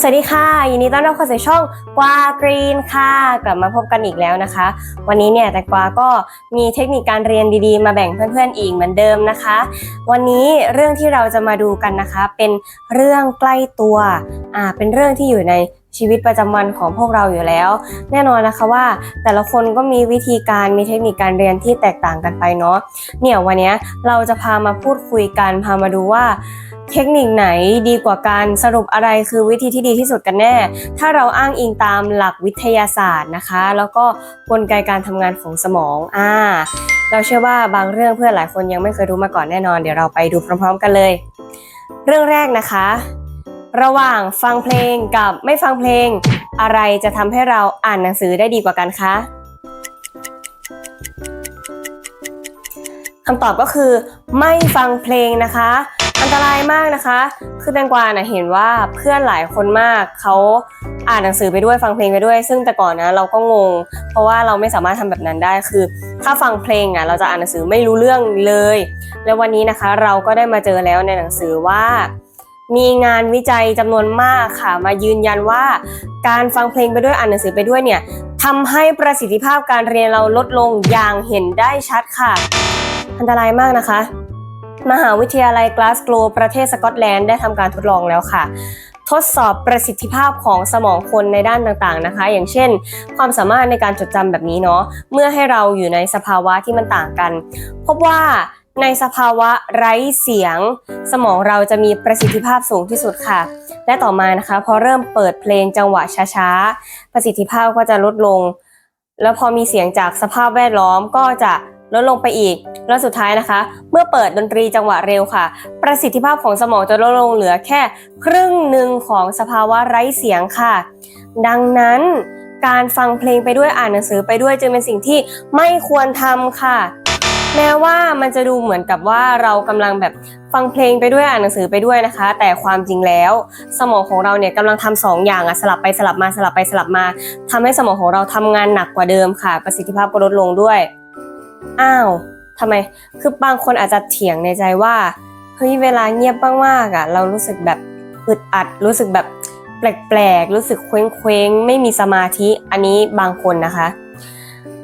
สวัสดีค่ะยินดีต้อนรับเข้าสู่ช่องกวากรีนค่ะ กลับมาพบกันอีกแล้วนะคะ วันนี้เนี่ยแต่กวาก็มีเทคนิคการเรียนดีๆ มาแบ่งเพื่อนๆอีกเหมือนเดิมนะคะ วันนี้เรื่องที่เราจะมาดูกันนะคะ เป็นเรื่องใกล้ตัวอ่าเป็นเรื่องที่อยู่ใน ชีวิตประจำวันของพวกเราอยู่แล้ว แน่นอนนะคะว่าแต่ละคนก็มีวิธีการมีเทคนิคการเรียนที่แตกต่างกันไปเนาะเนี่ยวันนี้เราจะพามาพูดคุยกันพามาดูว่าเทคนิคไหนดีกว่ากันสรุปอะไรคือวิธีที่ดีที่สุดกันแน่ ถ้าเราอ้างอิงตามหลักวิทยาศาสตร์นะคะ แล้วก็กลไกการทำงานของสมองอ่าเราเชื่อว่าบางเรื่องเพื่อนหลายคนยังไม่เคยรู้มาก่อนแน่นอน เดี๋ยวเราไปดูพร้อม ๆ กันเลย เรื่องแรกนะคะ ระหว่างฟังเพลงกับไม่ฟังเพลง อะไรจะทำให้เราอ่านหนังสือได้ดีกว่ากันคะคำตอบก็คือไม่ฟังเพลงนะคะ อันตรายมากนะคะ คือแตงกวานะเห็นว่าเพื่อนหลายคนมากเขาอ่านหนังสือไปด้วยฟังเพลงไปด้วย ซึ่งแต่ก่อนนะเราก็งง เพราะว่าเราไม่สามารถทำแบบนั้นได้คือ ถ้าฟังเพลงอะเราจะอ่านหนังสือไม่รู้เรื่องเลย แล้ววันนี้นะคะเราก็ได้มาเจอแล้วในหนังสือว่า มีงานวิจัยจำนวนมากค่ะ มายืนยันว่า การฟังเพลงไปด้วยอ่านหนังสือไปด้วยเนี่ยทำให้ประสิทธิภาพการเรียนเราลดลงอย่างเห็นได้ชัดค่ะ อันตรายมากนะคะ มหาวิทยาลัยกลาสโกลประเทศสกอตแลนด์ได้ทำการทดลองแล้วค่ะทดสอบประสิทธิภาพของสมองคนในด้านต่างๆนะคะ อย่างเช่น ความสามารถในการจดจำแบบนี้เนาะเมื่อให้เราอยู่ในสภาวะที่มันต่างกัน พบว่า ในสภาวะไร้เสียง สมองเราจะมีประสิทธิภาพสูงที่สุดค่ะ และต่อมานะคะพอเริ่มเปิดเพลงจังหวะช้าๆ ประสิทธิภาพก็จะลดลง แล้วพอมีเสียงจากสภาพแวดล้อมก็จะลดลงไปอีก แล้วสุดท้ายนะคะ เมื่อเปิดดนตรีจังหวะเร็วค่ะ ประสิทธิภาพของสมองจะลดลงเหลือแค่ ครึ่งหนึ่งของสภาวะไร้เสียงค่ะ ดังนั้นการฟังเพลงไปด้วยอ่านหนังสือไปด้วยจึงเป็นสิ่งที่ไม่ควรทำค่ะ แม้ว่ามันจะดูเหมือนกับว่าเรากำลังแบบฟังเพลงไปด้วยอ่านหนังสือไปด้วยนะคะ แต่ความจริงแล้ว สมองของเราเนี่ยกำลังทำสองอย่างอะสลับไปสลับมาสลับไปสลับมาทำให้สมองของเราทำงานหนักกว่าเดิมค่ะ ประสิทธิภาพก็ลดลงด้วยอ้าวทำไม คือบางคนอาจจะเถียงในใจว่า เฮ้ย เวลาเงียบมากๆอะ เรารู้สึกแบบอึดอัด รู้สึกแบบแปลกๆ รู้สึกเคว้งๆ ไม่มีสมาธิ อันนี้บางคนนะคะ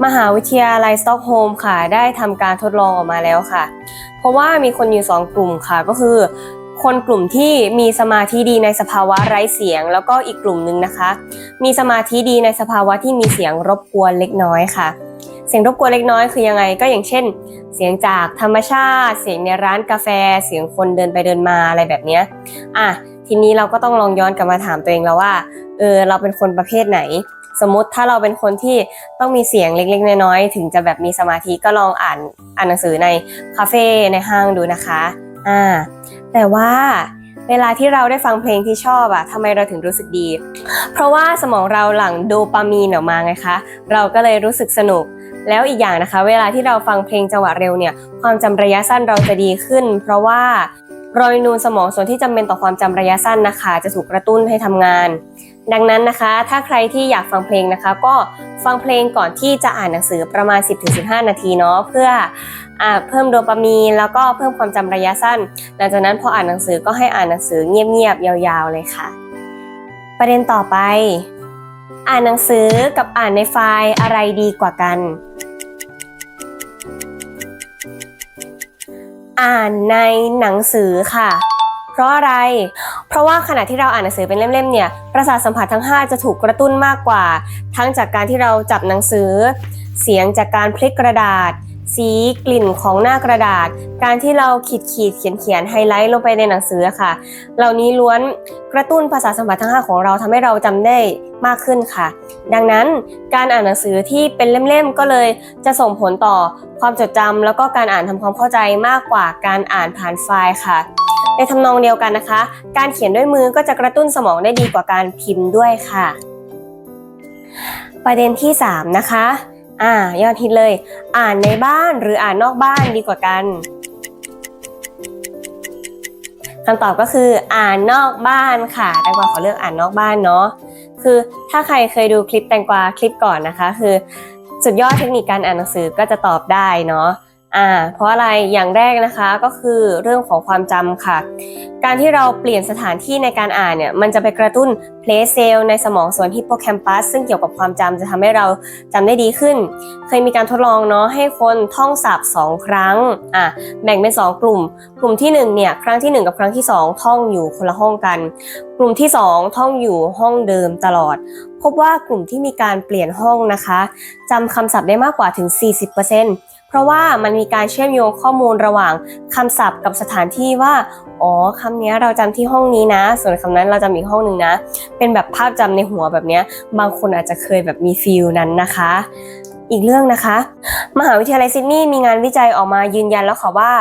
มหาวิทยาลัยสต็อกโฮล์มค่ะ ได้ทำการทดลองออกมาแล้วค่ะ เพราะว่ามีคนอยู่สองกลุ่มค่ะ ก็คือ คนกลุ่มที่มีสมาธิดีในสภาวะไร้เสียง แล้วก็อีกกลุ่มหนึ่งนะคะ มีสมาธิดีในสภาวะที่มีเสียงรบกวนเล็กน้อยค่ะ เสียงรบกวนเล็กน้อยคือยังไง ก็อย่างเช่น เสียงจากธรรมชาติ เสียงในร้านกาแฟ เสียงคนเดินไปเดินมาอะไรแบบนี้อะทีนี้เราก็ต้องลองย้อนกลับมาถามตัวเองแล้วว่าเออเราเป็นคนประเภทไหน สมมติถ้าเราเป็นคนที่ต้องมีเสียงเล็กๆ น้อยๆ ถึงจะแบบมีสมาธิก็ลองอ่านอ่านหนังสือในคาเฟ่ในห้างดูนะคะอ่าแต่ว่าเวลาที่เราได้ฟังเพลงที่ชอบอะทำไมเราถึงรู้สึกดี เพราะว่าสมองเราหลั่งโดปามีนออกมาไงคะ เราก็เลยรู้สึกสนุก แล้วอีกอย่างนะคะ เวลาที่เราฟังเพลงจังหวะเร็วเนี่ย ความจำระยะสั้นเราจะดีขึ้น เพราะว่า รอยนูนสมองส่วนที่จำเป็นต่อความจำระยะสั้นนะคะ จะถูกกระตุ้นให้ทำงาน ดังนั้นนะคะ ถ้าใครที่อยากฟังเพลงนะคะ ก็ฟังเพลงก่อนที่จะอ่านหนังสือประมาณ 10-15 นาทีเนาะเพื่ออเพิ่มโดปามีนแล้วก็เพิ่มความจำระยะสั้น หลังจากนั้นพออ่านหนังสือก็ให้อ่านหนังสือเงียบๆยาวๆเลยค่ะ ประเด็นต่อไป อ่านหนังสือกับอ่านในไฟล์อะไรดีกว่ากัน อ่านในหนังสือค่ะ เพราะอะไร เพราะว่าขณะที่เราอ่านหนังสือเป็นเล่มๆเนี่ย ประสาทสัมผัสทั้ง 5 จะถูกกระตุ้นมากกว่า ทั้งจากการที่เราจับหนังสือ เสียงจากการพลิกกระดาษ สีกลิ่นของหน้ากระดาษ การที่เราขีดขีดเขียนเขียนไฮไลท์ลงไปในหนังสือค่ะ เหล่านี้ล้วนกระตุ้นภาษาทสัมผัสทั้ง 5 ของเราทำให้เราจำได้ มากขึ้นค่ะ ดังนั้นการอ่านหนังสือที่เป็นเล่มๆก็เลยจะส่งผลต่อความจดจำแล้วก็การอ่านทำความเข้าใจมากกว่าการอ่านผ่านไฟล์ค่ะ ในทำนองเดียวกันนะคะ การเขียนด้วยมือก็จะกระตุ้นสมองได้ดีกว่าการพิมพ์ด้วยค่ะ ประเด็นที่ 3 นะคะอ่ายอดฮิตเลย อ่านในบ้านหรืออ่านนอกบ้านดีกว่ากันคำตอบก็คืออ่านนอกบ้านค่ะแตงกวาขอเลือกอ่านนอกบ้านเนาะ คือถ้าใครเคยดูคลิปแตงกวาคลิปก่อนนะคะ คือสุดยอดเทคนิคการอ่านหนังสือก็จะตอบได้เนาะ อ่าเพราะอะไรอย่างแรกนะคะก็คือเรื่องของความจำค่ะ การที่เราเปลี่ยนสถานที่ในการอ่านเนี่ยมันจะไปกระตุ้นเพลเซลในสมองส่วนฮิปโปแคมปัสซึ่งเกี่ยวกับความจำจะทำให้เราจำได้ดีขึ้น เคยมีการทดลองเนาะให้คนท่องศัพท์2ครั้งอะแบ่งเป็น 2 กลุ่ม กลุ่มที่1เนี่ยครั้งที่ 1 กับครั้งที่ 2 ท่องอยู่คนละห้องกัน กลุ่มที่ 2 ท่องอยู่ห้องเดิมตลอด พบว่ากลุ่มที่มีการเปลี่ยนห้องนะคะจำคำศัพท์ได้มากกว่าถึง 40% เพราะว่ามันมีการเชื่อมโยงข้อมูลระหว่างคำศัพท์กับสถานที่ว่าอ๋อคำนี้เราจำที่ห้องนี้นะ ส่วนคำนั้นเราจำอีกห้องหนึ่งนะ เป็นแบบภาพจำในหัวแบบนี้บางคนอาจจะเคยแบบมีฟีลนั้นนะคะอีกเรื่องนะคะ มหาวิทยาลัยซิดนีย์มีงานวิจัยออกมายืนยันแล้วค่ะว่า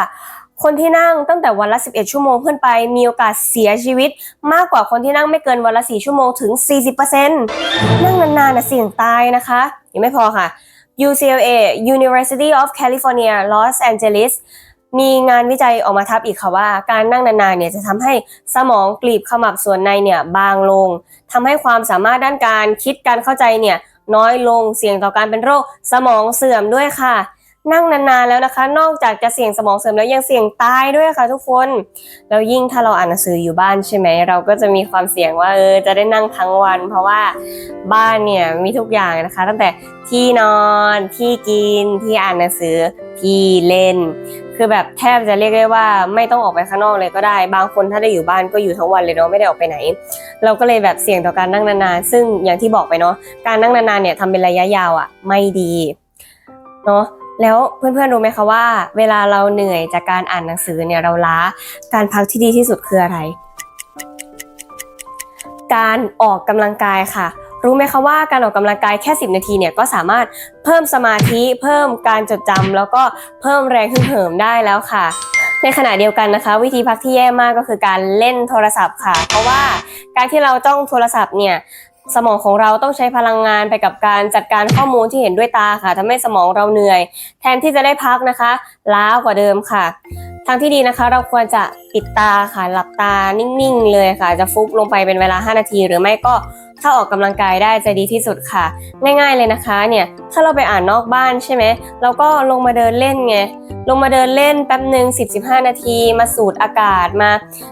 คนที่นั่งตั้งแต่วันละ 11 ชั่วโมงขึ้นไป มีโอกาสเสียชีวิต มากกว่าคนที่นั่งไม่เกินวันละ 4 ชั่วโมงถึง 40%นั่งนานๆนะเสี่ยงตายนะคะ ยังไม่พอค่ะ UCLA University of California Los Angeles มีงานวิจัยออกมาทับอีกค่ะว่า การนั่งนานๆเนี่ยจะทำให้สมองกลีบขมับส่วนในเนี่ยบางลงทำให้ความสามารถด้านการคิดการเข้าใจเนี่ยน้อยลงเสี่ยงต่อการเป็นโรคสมองเสื่อมด้วยค่ะ นั่งนานๆแล้วนะคะ นอกจากจะเสี่ยงสมองเสื่อมแล้วยังเสี่ยงตายด้วยค่ะ ทุกคนแล้วยิ่งถ้าเราอ่านหนังสืออยู่บ้านใช่ไหมเราก็จะมีความเสี่ยงว่าเออจะได้นั่งทั้งวัน เพราะว่าบ้านเนี่ยมีทุกอย่างนะคะ ตั้งแต่ที่นอนที่กินที่อ่านหนังสือที่เล่น คือแบบแทบจะเรียกได้ว่าไม่ต้องออกไปข้างนอกเลยก็ได้ บางคนถ้าได้อยู่บ้านก็อยู่ทั้งวันเลยเนาะไม่ได้ออกไปไหน เราก็เลยแบบเสี่ยงต่อการนั่งนานๆซึ่งอย่างที่บอกไปเนาะการนั่งนานๆเนี่ยทำเป็นระยะยาวอะไม่ดีเนาะ แล้วเพื่อนๆรู้ไหมคะว่า เวลาเราเหนื่อยจากการอ่านหนังสือเนี่ยเราล้า การพักที่ดีที่สุดคืออะไร การออกกำลังกายค่ะ รู้ไหมคะว่าการออกกำลังกายแค่ 10 นาทีเนี่ยก็สามารถเพิ่มสมาธิ เพิ่มการจดจำแล้วก็เพิ่มแรงฮึ่งเหิมได้แล้วค่ะในขณะเดียวกันนะคะ วิธีพักที่แย่มากก็คือการเล่นโทรศัพท์ค่ะ เพราะว่าการที่เราจ้องโทรศัพท์เนี่ย สมองของเราต้องใช้พลังงานไปกับการจัดการข้อมูลที่เห็นด้วยตาค่ะทำให้สมองเราเหนื่อย แทนที่จะได้พักนะคะ ล้ากว่าเดิมค่ะ ทางที่ดีนะคะ เราควรจะปิดตาค่ะหลับตานิ่งๆ เลยค่ะ จะฟุบลงไปเป็นเวลา 5 นาที หรือไม่ก็ถ้าออกกำลังกายได้จะดีที่สุดค่ะ ง่ายๆเลยนะคะเนี่ยถ้าเราไปอ่านนอกบ้านใช่ไหมเราก็ลงมาเดินเล่นไงลงมาเดินเล่นแป๊บหนึ่ง10-15 นาที มาสูดอากาศมา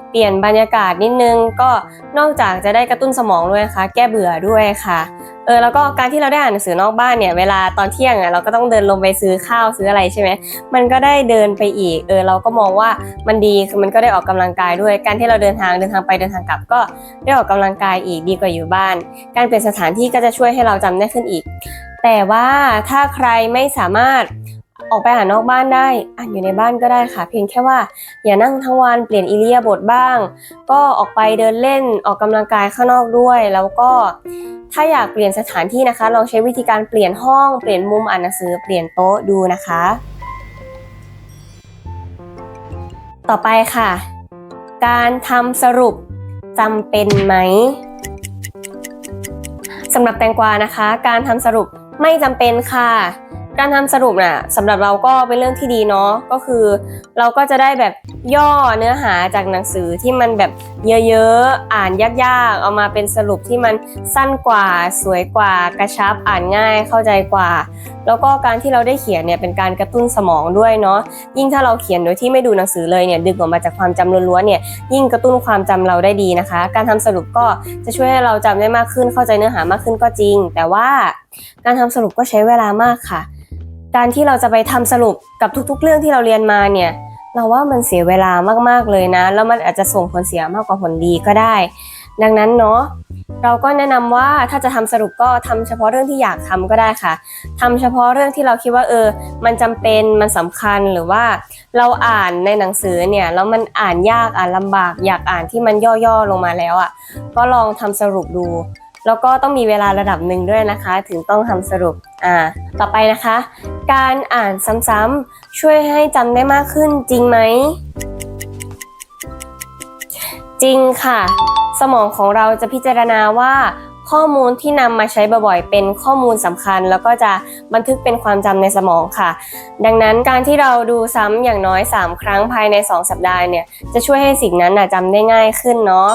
เปลี่ยนบรรยากาศนิดนึง ก็นอกจากจะได้กระตุ้นสมองด้วยนะคะแก้เบื่อด้วยค่ะ ออแล้วก็การที่เราได้อ่านหนังสือนอกบ้านเนี่ยเวลาตอนเที่ยงอะเราก็ต้องเดินลงไปซื้อข้าวซื้ออะไรใช่ไหมมันก็ได้เดินไปอีกเออเราก็มองว่ามันดีคือมันก็ได้ออกกำลังกายด้วย การที่เราเดินทางเดินทางไปเดินทางกลับก็ได้ออกกำลังกายอีกดีกว่าอยู่บ้าน การเปลี่ยนสถานที่ก็จะช่วยให้เราจำได้ขึ้นอีก แต่ว่าถ้าใครไม่สามารถ ออกไปอ่านนอกบ้านได้ อ่านอยู่ในบ้านก็ได้ค่ะ เพียงแค่ว่าอย่านั่งทั้งวันเปลี่ยนอิเลียบทบ้าง ก็ออกไปเดินเล่นออกกำลังกายข้างนอกด้วย แล้วก็ถ้าอยากเปลี่ยนสถานที่นะคะ ลองใช้วิธีการเปลี่ยนห้องเปลี่ยนมุมอ่านหนังสือเปลี่ยนโต๊ะดูนะคะ ต่อไปค่ะ การทำสรุปจำเป็นไหมสำหรับแตงกวานะคะ การทำสรุปไม่จำเป็นค่ะ การทำสรุปน่ะสำหรับเราก็เป็นเรื่องที่ดีเนาะก็คือ เราก็จะได้แบบย่อเนื้อหาจากหนังสือที่มันแบบเยอะๆอ่านยากๆ เอามาเป็นสรุปที่มันสั้นกว่าสวยกว่ากระชับอ่านง่ายเข้าใจกว่า แล้วก็การที่เราได้เขียนเนี่ยเป็นการกระตุ้นสมองด้วยเนาะยิ่งถ้าเราเขียนโดยที่ไม่ดูหนังสือเลยเนี่ยดึงออกมาจากความจำล้วนๆเนี่ยยิ่งกระตุ้นความจำเราได้ดีนะคะ การทำสรุปก็จะช่วยให้เราจำได้มากขึ้นเข้าใจเนื้อหามากขึ้นก็จริง แต่ว่าการทำสรุปก็ใช้เวลามากค่ะ การที่เราจะไปทำสรุปกับทุก ๆ เรื่องที่เราเรียนมาเนี่ย เราว่ามันเสียเวลามากๆเลยนะ แล้วมันอาจจะส่งผลเสียมากกว่าผลดีก็ได้ ดังนั้นเนาะเราก็แนะนำว่าถ้าจะทำสรุปก็ทำเฉพาะเรื่องที่อยากทำก็ได้ค่ะทำเฉพาะเรื่องที่เราคิดว่าเออ มันจำเป็นมันสำคัญหรือว่าเราอ่านในหนังสือเนี่ยแล้วมันอ่านยากอ่านลำบาก อยากอ่านที่มันย่อๆลงมาแล้วอะ่ะก็ลองทำสรุปดู แล้วก็ต้องมีเวลาระดับหนึ่งด้วยนะคะ ถึงต้องทำสรุปอ่าต่อไปนะคะ การอ่านซ้ำๆช่วยให้จำได้มากขึ้นจริงไหม จริงค่ะ สมองของเราจะพิจารณาว่าข้อมูลที่นำมาใช้บ่อยๆ เป็นข้อมูลสำคัญ แล้วก็จะบันทึกเป็นความจำในสมองค่ะ ดังนั้นการที่เราดูซ้ำอย่างน้อย 3 ครั้งภายใน 2 สัปดาห์เนี่ย จะช่วยให้สิ่งนั้นนะจำได้ง่ายขึ้นเนาะ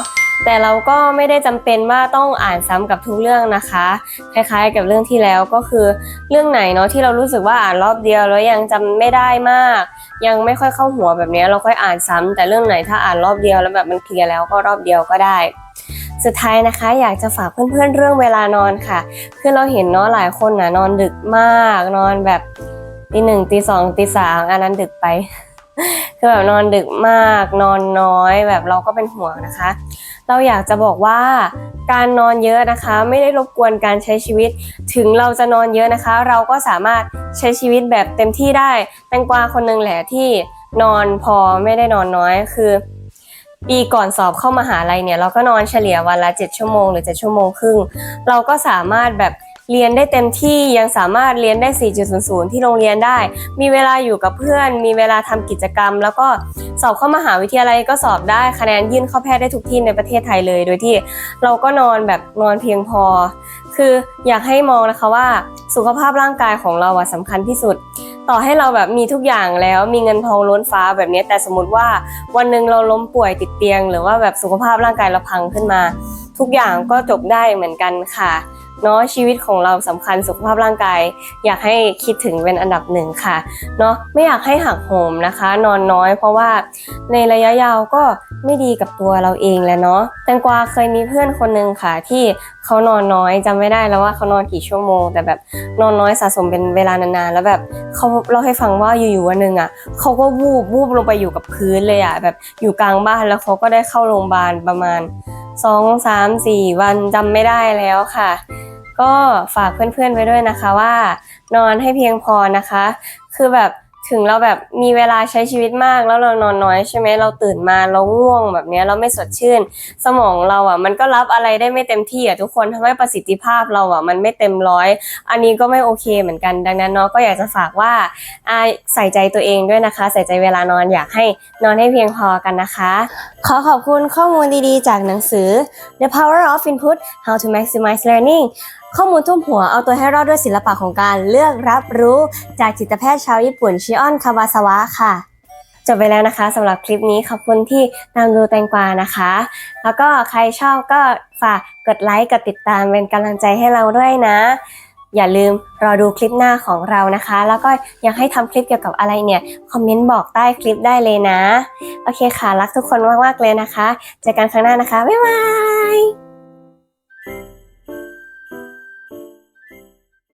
แต่เราก็ไม่ได้จำเป็นว่าต้องอ่านซ้ำกับทุกเรื่องนะคะ คล้ายๆ กับเรื่องที่แล้วก็คือเรื่องไหนเนาะที่เรารู้สึกว่าอ่านรอบเดียวแล้วยังจำไม่ได้มาก ยังไม่ค่อยเข้าหัวแบบนี้เราค่อยอ่านซ้ำแต่เรื่องไหนถ้าอ่านรอบเดียวแล้วแบบมันเคลียร์แล้วก็รอบเดียวก็ได้สุดท้ายนะคะอยากจะฝากเพื่อนๆเรื่องเวลานอนค่ะ คือเราเห็นเนาะหลายคนนะนอนดึกมาก นอนแบบตีหนึ่งตีสองตีสามอันนั้นดึกไป คือแบบนอนดึกมากนอนน้อยแบบเราก็เป็นห่วงนะคะ เราอยากจะบอกว่าการนอนเยอะนะคะ ไม่ได้รบกวนการใช้ชีวิต ถึงเราจะนอนเยอะนะคะ เราก็สามารถใช้ชีวิตแบบเต็มที่ได้ แตงกวาคนหนึ่งแหละที่นอนพอไม่ได้นอนน้อยคือ ปีก่อนสอบเข้ามาหาลัยเนี่ยเราก็นอนเฉลี่ยวันละ 7 ชั่วโมงหรือ7ชั่วโมงครึ่งเราก็สามารถแบบ เรียนได้เต็มที่ยังสามารถเรียนได้ 4.00 ที่โรงเรียนได้ มีเวลาอยู่กับเพื่อน มีเวลาทำกิจกรรม แล้วก็สอบเข้ามหาวิทยาลัยก็สอบได้คะแนนยื่นเข้าแพทย์ได้ทุกที่ในประเทศไทยเลย โดยที่เราก็นอนแบบนอนเพียงพอ คืออยากให้มองนะคะว่าสุขภาพร่างกายของเราอะสำคัญที่สุด ต่อให้เราแบบมีทุกอย่างแล้วมีเงินทองล้นฟ้าแบบนี้แต่สมมติว่าวันหนึ่งเราล้มป่วยติดเตียง หรือว่าแบบสุขภาพร่างกายเราพังขึ้นมา ทุกอย่างก็จบได้เหมือนกันค่ะ เนาะชีวิตของเราสำคัญสุขภาพร่างกาย อยากให้คิดถึงเป็นอันดับหนึ่งค่ะเนาะไม่อยากให้หักโหมนะคะ นอนน้อยเพราะว่าในระยะยาวก็ไม่ดีกับตัวเราเองแหละเนาะแตงกวาเคยมีเพื่อนคนหนึ่งค่ะ ที่เขานอนน้อยจำไม่ได้แล้วว่าเขานอนกี่ชั่วโมง แต่แบบนอนน้อยสะสมเป็นเวลานานๆแล้วแบบเขาเล่าให้ฟังว่าอยู่ๆวันหนึ่งอะเขาก็วูบวูบลงไปอยู่กับพื้นเลยอะแบบอยู่กลางบ้านแล้วเขาก็ได้เข้าโรงพยาบาลประมาณ สองสามสี่วันจำไม่ได้แล้วค่ะ ก็ฝากเพื่อนๆไว้ด้วยนะคะว่า นอนให้เพียงพอนะคะ คือแบบ ถึงเราแบบมีเวลาใช้ชีวิตมากแล้วเรานอนน้อยใช่ไหมเราตื่นมาเราง่วงแบบนี้เราไม่สดชื่น สมองเราอะ มันก็รับอะไรได้ไม่เต็มที่อะทุกคนทำให้ประสิทธิภาพเราอะมันไม่เต็มร้อย อันนี้ก็ไม่โอเคเหมือนกันดังนั้นเนาะก็อยากจะฝากว่าใส่ใจตัวเองด้วยนะคะ ใส่ใจเวลานอนอยากให้นอนให้เพียงพอกันนะคะ ขอขอบคุณข้อมูลดีๆ จากหนังสือ The Power of Input How to Maximize Learning ข้อมูลทุ่มหัวเอาตัวให้รอดด้วยศิลปะของการเลือกรับรู้ จากจิตแพทย์ชาวญี่ปุ่นชิออนคาวาซาวะค่ะ จบไปแล้วนะคะสำหรับคลิปนี้ขอบคุณที่ตามดูแตงกวานะคะ แล้วก็ใครชอบก็ฝากกดไลค์กดติดตามเป็นกำลังใจให้เราด้วยนะ อย่าลืมรอดูคลิปหน้าของเรานะคะ แล้วก็อยากให้ทำคลิปเกี่ยวกับอะไรเนี่ยคอมเมนต์บอกใต้คลิปได้เลยนะ โอเคค่ะรักทุกคนมากๆเลยนะคะเจอกันครั้งหน้านะคะบ๊ายบาย